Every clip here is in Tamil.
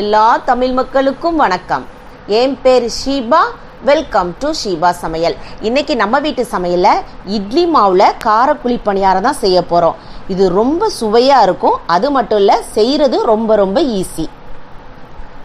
எல்லா தமிழ் மக்களுக்கும் வணக்கம். என் பேர் ஷீபா. வெல்கம் டு ஷீபா சமையல். இன்னைக்கு நம்ம வீட்டு சமையலில் இட்லி மாவில் காரக்குழி பணியாரம் தான் செய்ய போகிறோம் இது ரொம்ப சுவையாக இருக்கும். அது மட்டும் இல்லை செய்கிறது ரொம்ப ரொம்ப ஈஸி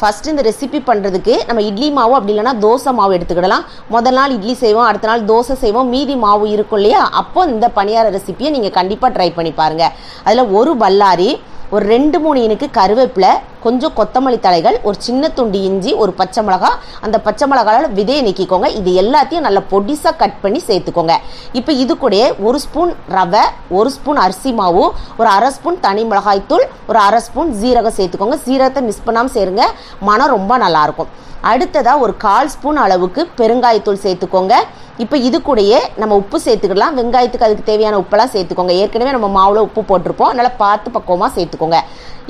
ஃபஸ்ட்டு இந்த ரெசிபி பண்ணுறதுக்கு நம்ம இட்லி மாவு அப்படி இல்லைன்னா தோசை மாவு எடுத்துக்கிடலாம். முதல் நாள் இட்லி செய்வோம் அடுத்த நாள் தோசை செய்வோம். மீதி மாவு இருக்கும் இல்லையா? அப்போ இந்த பணியார ரெசிபியை நீங்கள் கண்டிப்பாக ட்ரை பண்ணி பாருங்கள் அதில் ஒரு பல்லாரி ஒரு ரெண்டு மூணு இனுக்கு கருவேப்பிலை கொஞ்சம் கொத்தமல்லி தலைகள் ஒரு சின்ன துண்டு இஞ்சி ஒரு பச்சை மிளகா. அந்த பச்சை மிளகால விதையை நீக்கிக்கோங்க. இது எல்லாத்தையும் நல்லா பொடிசாக கட் பண்ணி சேர்த்துக்கோங்க. இப்போ இது கூட ஒரு ஸ்பூன் ரவை ஒரு ஸ்பூன் அரிசி மாவு ஒரு அரை ஸ்பூன் தனி மிளகாய்த்தூள் ஒரு அரை ஸ்பூன் ஜீரகம் சேர்த்துக்கோங்க. ஜீரகத்தை மிஸ் பண்ணாமல் சேருங்க. மனம் ரொம்ப நல்லாயிருக்கும். அடுத்ததாக ஒரு கால் ஸ்பூன் அளவுக்கு பெருங்காயத்தூள் சேர்த்துக்கோங்க. இப்போ இது கூடயே நம்ம உப்பு சேர்த்துக்கலாம். வெங்காயத்துக்கு அதுக்கு தேவையான உப்பெல்லாம் சேர்த்துக்கோங்க. ஏற்கனவே நம்ம மாவில் உப்பு போட்டிருப்போம். அதனால் பார்த்து பக்குவமாக சேர்த்துக்கோங்க.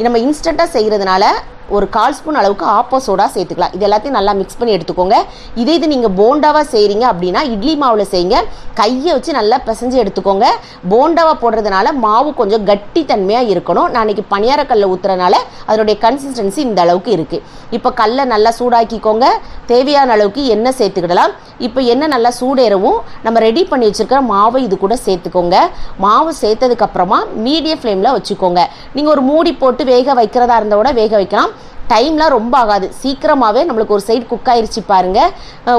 நம்ம இன்ஸ்டண்ட்டாக செய்கிறதுனால அதனால் ஒரு கால் ஸ்பூன் அளவுக்கு ஆப்போ சோடா சேர்த்துக்கலாம். இது எல்லாத்தையும் நல்லா மிக்ஸ் பண்ணி எடுத்துக்கோங்க. இதே இது நீங்கள் போண்டாவாக செய்கிறீங்க அப்படின்னா இட்லி மாவில் செய்யுங்க. கையை வச்சு நல்லா பிசைஞ்சு எடுத்துக்கோங்க. போண்டாவாக போடுறதுனால மாவு கொஞ்சம் கட்டித்தன்மையாக இருக்கணும். நான் இன்றைக்கி பணியாரக்கல்ல ஊற்றுறனால அதனுடைய கன்சிஸ்டன்சி இந்த அளவுக்கு இருக்குது இப்போ கல்லை நல்லா சூடாக்கிக்கோங்க. தேவையான அளவுக்கு எண்ணெய் சேர்த்துக்கிடலாம். இப்போ எண்ணெய் நல்லா சூடேறவும் நம்ம ரெடி பண்ணி வச்சுருக்கிற மாவை இது கூட சேர்த்துக்கோங்க. மாவு சேர்த்ததுக்கப்புறமா மீடியம் ஃப்ளேமில் வச்சுக்கோங்க. நீங்கள் ஒரு மூடி போட்டு வேக வைக்கிறதா இருந்தால் கூட வேக வைக்கலாம். டைம்லாம் ரொம்ப ஆகாது. சீக்கிரமாகவே நம்மளுக்கு ஒரு சைடு குக் ஆயிடுச்சு பாருங்கள்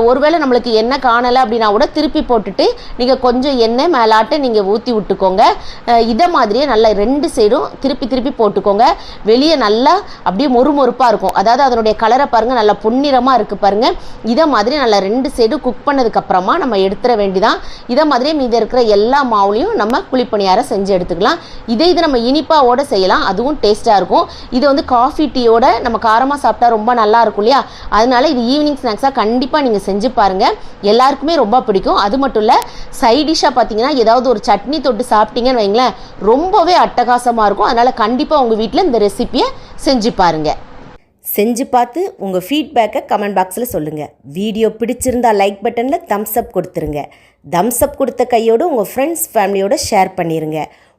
ஒருவேளை நம்மளுக்கு எண்ணெய் காணலை அப்படின்னா கூட திருப்பி போட்டுட்டு நீங்கள் கொஞ்சம் எண்ணெய் மேலாட்ட நீங்கள் ஊற்றி விட்டுக்கோங்க. இதை மாதிரியே நல்லா ரெண்டு சைடும் திருப்பி திருப்பி போட்டுக்கோங்க. வெளியே நல்லா அப்படியே மொறுமொறுப்பாக இருக்கும். அதாவது அதனுடைய கலரை பாருங்கள் நல்லா பொன்னிறமாக இருக்குது பாருங்கள் இதை மாதிரி நல்லா ரெண்டு சைடும் குக் பண்ணதுக்கப்புறமா நம்ம எடுத்துட வேண்டிதான். இதை மாதிரியே மீதி இருக்கிற எல்லா மாவுலையும் நம்ம குழிப்பணியாரம் செஞ்சு எடுத்துக்கலாம். இதே இது நம்ம இனிப்பாவோட செய்யலாம். அதுவும் டேஸ்ட்டாக இருக்கும். இதை வந்து காஃபி டீயோட நம்ம காரமாக சாப்பிட்டா ரொம்ப நல்லா இருக்கும் இல்லையா? அதனால இது ஈவினிங் ஸ்நாக்ஸாக கண்டிப்பாக நீங்கள் செஞ்சு பாருங்கள் எல்லாருக்குமே ரொம்ப பிடிக்கும். அது மட்டும் இல்லை சைட் டிஷ்ஷாக பார்த்தீங்கன்னா ஏதாவது ஒரு சட்னி தொட்டு சாப்பிட்டீங்கன்னு வைங்களேன் ரொம்பவே அட்டகாசமாக இருக்கும். அதனால் கண்டிப்பாக உங்கள் வீட்டில் இந்த ரெசிப்பியை செஞ்சு பாருங்கள் செஞ்சு பார்த்து உங்கள் ஃபீட்பேக்கை கமெண்ட் பாக்ஸில் சொல்லுங்கள் வீடியோ பிடிச்சிருந்தா லைக் பட்டனில் தம்ஸ் அப் கொடுத்துருங்க. தம்ஸ் அப் கொடுத்த கையோடு உங்கள் ஃப்ரெண்ட்ஸ் ஃபேமிலியோட ஷேர் பண்ணிடுங்க